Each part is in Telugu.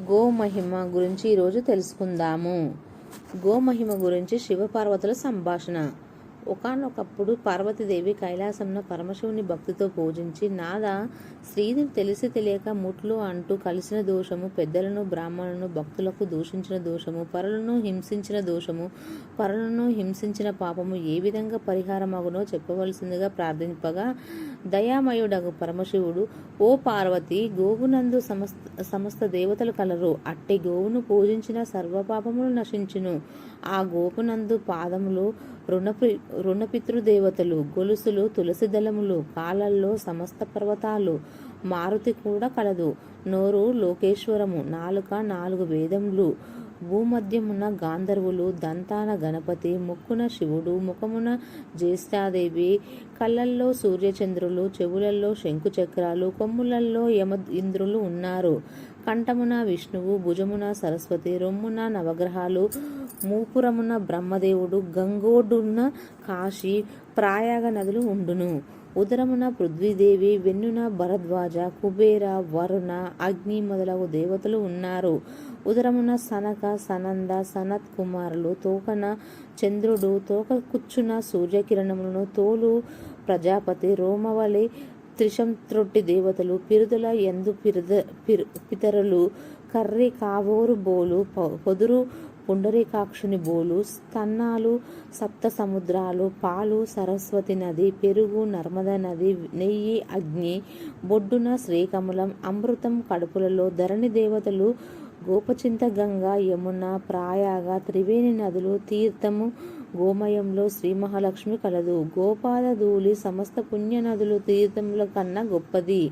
గోమహిమ గురించి ఈరోజు తెలుసుకుందాము. గోమహిమ గురించి శివపార్వతుల సంభాషణ. ఒకానొకప్పుడు పార్వతీదేవి కైలాసంలో పరమశివుని భక్తితో పూజించి నాద శ్రీదేవి తెలిసి తెలియక ముట్లు అంటూ కలిసిన దోషము పెద్దలను బ్రాహ్మణులను భక్తులకు దూషించిన దోషము పరులను హింసించిన దోషము పరులను హింసించిన పాపము ఏ విధంగా పరిహారమగునో చెప్పవలసిందిగా ప్రార్థింపగా దయామయుడగు పరమశివుడు ఓ పార్వతి గోవునందు సమస్త సమస్త దేవతలు కలరు. అట్టి గోవును పూజించిన సర్వపాపములు నశించును. ఆ గోపునందు పాదములు రుణపి రుణపితృదేవతలు గొలుసులు తులసి దళములు పాలల్లో సమస్త పర్వతాలు మారుతి కూడా కలదు. నోరు లోకేశ్వరము. నాలుక నాలుగు వేదములు. భూమధ్యమున గాంధర్వులు దంతాన గణపతి ముక్కున శివుడు ముఖమున జ్యేష్ఠాదేవి కళ్ళల్లో సూర్యచంద్రులు చెవులలో శంకుచక్రాలు కొమ్ములలో యమ ఇంద్రులు ఉన్నారు. కంఠమున విష్ణువు భుజమున సరస్వతి రొమ్మున నవగ్రహాలు మూపురమున బ్రహ్మదేవుడు గంగోడున్న కాశీ ప్రాయాగ నదులు ఉండును. ఉదరమున పృథ్వీదేవి వెన్నున భరద్వాజ కుబేర వరుణ అగ్ని మొదలగు దేవతలు ఉన్నారు. ఉదరమున సనక సనంద సనత్ కుమారులు తోకన చంద్రుడు తోక కుచ్చున సూర్యకిరణములను తోలు ప్రజాపతి రోమవలి త్రిశంత్రొట్టి దేవతలు పిరుదుల ఎందు పిరుద పిరు పితరులు కర్రి కావోరు బోలు పొదురు పుండరీకాక్షుని బోలు స్తన్నాలు సప్త సముద్రాలు పాలు సరస్వతి నది పెరుగు నర్మద నది నెయ్యి అగ్ని బొడ్డున శ్రీకమలం అమృతం కడుపులలో ధరణి దేవతలు గోపచింత గంగ యమున ప్రాయాగ త్రివేణి నదులు తీర్థము గోమయంలో శ్రీ మహాలక్ష్మి కలదు. గోపాల ధూళి సమస్త పుణ్య నదులు తీర్థముల కన్నా గొప్పది.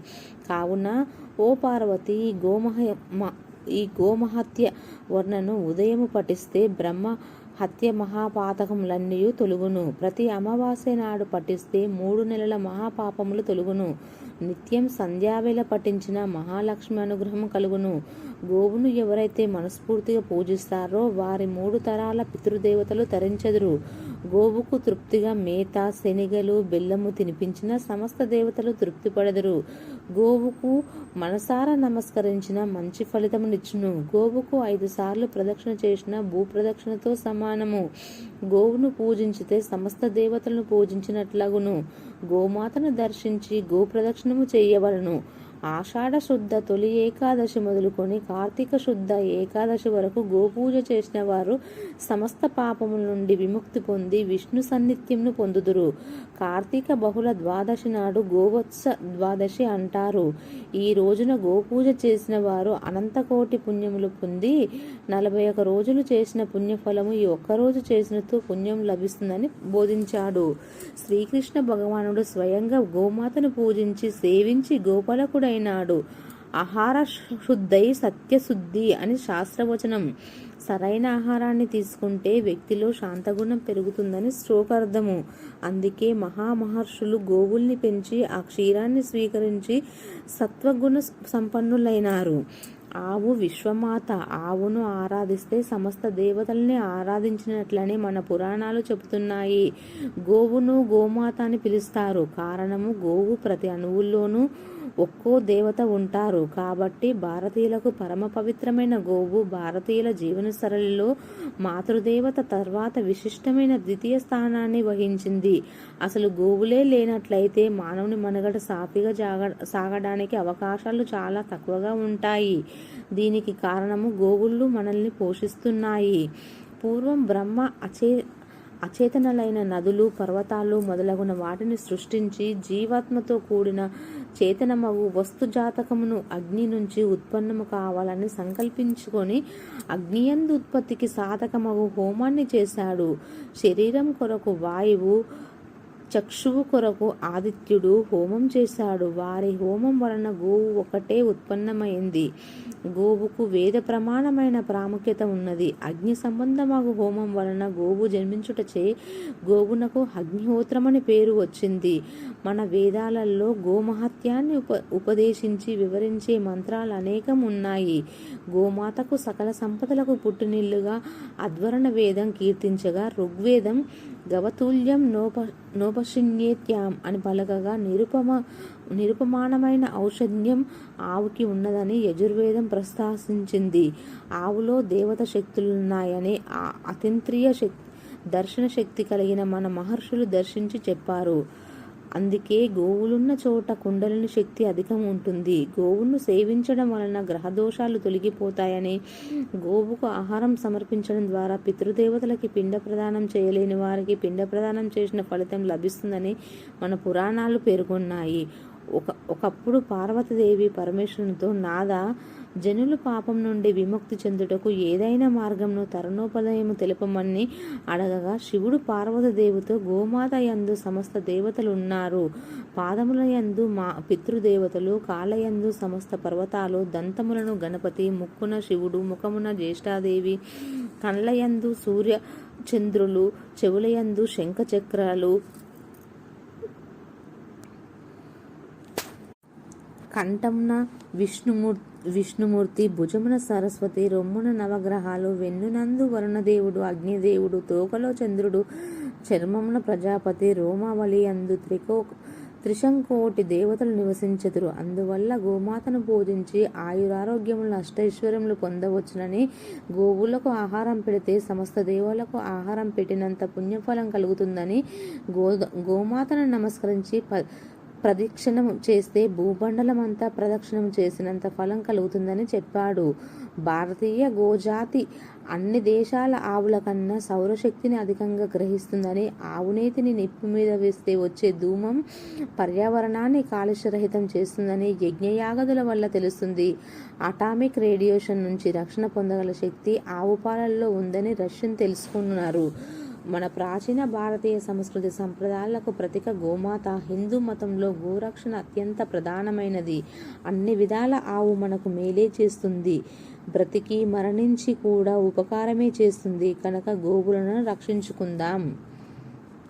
కావున ఓ పార్వతి గోమహ మ- ఈ గోమహత్య వర్ణను ఉదయము పఠిస్తే బ్రహ్మ హత్య మహాపాతకములన్నీ తొలుగును. ప్రతి అమావాస్య నాడు పఠిస్తే మూడు నెలల మహాపాపములు తొలుగును. నిత్యం సంధ్యావేళ పఠించిన మహాలక్ష్మి అనుగ్రహం కలుగును. గోవును ఎవరైతే మనస్ఫూర్తిగా పూజిస్తారో వారి మూడు తరాల పితృదేవతలు తరించెదరు. గోవుకు తృప్తిగా మేత శనిగలు బెల్లము తినిపించిన సమస్త దేవతలు తృప్తి పడెదరు గోవుకు మనసారా నమస్కరించిన మంచి ఫలితమునిచ్చును. గోవుకు ఐదు సార్లు ప్రదక్షిణ చేసిన భూప్రదక్షిణతో సమానము. గోవును పూజించితే సమస్త దేవతలను పూజించినట్లగును. గోమాతను దర్శించి గోప్రదక్షిణ గోప్రదక్షిణము చేయవలను. ఆషాఢ శుద్ధ తొలి ఏకాదశి మొదలుకొని కార్తీక శుద్ధ ఏకాదశి వరకు గోపూజ చేసిన వారు సమస్త పాపముల నుండి విముక్తి పొంది విష్ణు సన్నిత్యంను పొందుదురు. కార్తీక బహుళ ద్వాదశి నాడు గోవత్స ద్వాదశి అంటారు. ఈ రోజున గోపూజ చేసిన వారు అనంతకోటి పుణ్యములు పొంది నలభై ఒక రోజులు చేసిన పుణ్యఫలము ఈ ఒక్కరోజు చేసినతో పుణ్యం లభిస్తుందని బోధించాడు. శ్రీకృష్ణ భగవానుడు స్వయంగా గోమాతను పూజించి సేవించి గోపాలకుడైనాడు. ఆహార శుద్ధై సత్యశుద్ధి అని శాస్త్రవచనం. సరైన ఆహారాన్ని తీసుకుంటే వ్యక్తిలో శాంతగుణం పెరుగుతుందని శ్లోకార్థము. అందుకే మహామహర్షులు గోవుల్ని పెంచి ఆ క్షీరాన్ని స్వీకరించి సత్వగుణ సంపన్నులైనారు. ఆవు విశ్వమాత. ఆవును ఆరాధిస్తే సమస్త దేవతల్ని ఆరాధించినట్లని మన పురాణాలు చెబుతున్నాయి. గోవును గోమాత అని పిలుస్తారు. కారణము గోవు ప్రతి అణువుల్లోనూ ఒక్కో దేవత ఉంటారు. కాబట్టి భారతీయులకు పరమ పవిత్రమైన గోవు భారతీయుల జీవన సరళిలో మాతృదేవత తర్వాత విశిష్టమైన ద్వితీయ స్థానాన్ని వహించింది. అసలు గోవులే లేనట్లయితే మానవుని మనుగడ సాఫీగా జాగ సాగడానికి అవకాశాలు చాలా తక్కువగా ఉంటాయి. దీనికి కారణము గోవుళ్ళు మనల్ని పోషిస్తున్నాయి. పూర్వం బ్రహ్మ అచే అచేతనలైన నదులు పర్వతాలు మొదలగున వాటిని సృష్టించి జీవాత్మతో కూడిన చేతనమవు. వస్తు జాతకమును అగ్ని నుంచి ఉత్పన్నము కావాలని సంకల్పించుకొని అగ్నియందు ఉత్పత్తికి సాధకమగు హోమాన్ని చేశాడు. శరీరం కొరకు వాయువు చక్షువు కొరకు ఆదిత్యుడు హోమం చేశాడు. వారి హోమం వలన గోవు ఒకటే ఉత్పన్నమైంది. గోవుకు వేద ప్రమాణమైన ప్రాముఖ్యత ఉన్నది. అగ్ని సంబంధమగు హోమం వలన గోవు జన్మించుటచే గోవునకు అగ్నిహోత్రమని పేరు వచ్చింది. మన వేదాలలో గోమహత్యాన్ని ఉప ఉపదేశించి వివరించే మంత్రాలు అనేకం ఉన్నాయి. గోమాతకు సకల సంపదలకు పుట్టినిల్లుగా అధ్వరణ వేదం కీర్తించగా ఋగ్వేదం గవతుల్యం నోప నోపశిన్యేత్యాం అని పలకగా నిరుపమ నిరుపమానమైన ఔషధ్యం ఆవుకి ఉన్నదని యజుర్వేదం ప్రస్తావించింది ఆవులో దేవత శక్తులున్నాయని ఆ అతీంద్రియ శక్తి దర్శన శక్తి కలిగిన మన మహర్షులు దర్శించి చెప్పారు. అందుకే గోవులున్న చోట కుండలిని శక్తి అధికం ఉంటుంది. గోవును సేవించడం వలన గ్రహదోషాలు తొలగిపోతాయని గోవుకు ఆహారం సమర్పించడం ద్వారా పితృదేవతలకి పిండ ప్రదానం చేయలేని వారికి పిండ ప్రదానం చేసిన ఫలితం లభిస్తుందని మన పురాణాలు పేర్కొన్నాయి. ఒక ఒకప్పుడు పార్వతీదేవి పరమేశ్వరునితో నాదా జనులు పాపం నుండి విముక్తి చెందుటకు ఏదైనా మార్గంను తరుణోపదయము తెలుపమని అడగగా శివుడు పార్వతీదేవితో గోమాత యందు సమస్త దేవతలు ఉన్నారు పాదముల యందు మా పితృదేవతలు కాలయందు సమస్త పర్వతాలు దంతములను గణపతి ముక్కున శివుడు ముఖమున జ్యేష్ఠాదేవి కండ్లయందు సూర్య చంద్రులు చెవులయందు శంఖచక్రాలు కంఠంన విష్ణుమూర్ విష్ణుమూర్తి భుజమున సరస్వతి రొమ్మున నవగ్రహాలు వెన్నునందు వరుణదేవుడు అగ్నిదేవుడు తోకలో చంద్రుడు చర్మమున ప్రజాపతి రోమావళి అందు త్రికో త్రిశంకోటి దేవతలు నివసించదురు. అందువల్ల గోమాతను పూజించి ఆయురారోగ్యములు అష్టైశ్వర్యములు పొందవచ్చునని గోవులకు ఆహారం పెడితే సమస్త దేవులకు ఆహారం పెట్టినంత పుణ్యఫలం కలుగుతుందని గో గోమాతను నమస్కరించి ప ప్రదక్షిణం చేస్తే భూమండలమంతా ప్రదక్షిణం చేసినంత ఫలం కలుగుతుందని చెప్పాడు. భారతీయ గోజాతి అన్ని దేశాల ఆవుల కన్నా సౌరశక్తిని అధికంగా గ్రహిస్తుందని ఆవునేతిని నిప్పు మీద వేస్తే వచ్చే ధూమం పర్యావరణాన్ని కాలుష్యరహితం చేస్తుందని యజ్ఞయాగదుల వల్ల తెలుస్తుంది. అటామిక్ రేడియేషన్ నుంచి రక్షణ పొందగల శక్తి ఆవు పాలల్లో ఉందని రష్యన్ తెలుసుకున్నారు మన ప్రాచీన భారతీయ సంస్కృతి సంప్రదాయాలకు ప్రతిక గోమాత హిందూ మతంలో గోరక్షణ అత్యంత ప్రధానమైనది. అన్ని విధాల ఆవు మనకు మేలే చేస్తుంది. బ్రతికి మరణించి కూడా ఉపకారమే చేస్తుంది. కనుక గోవులను రక్షించుకుందాం.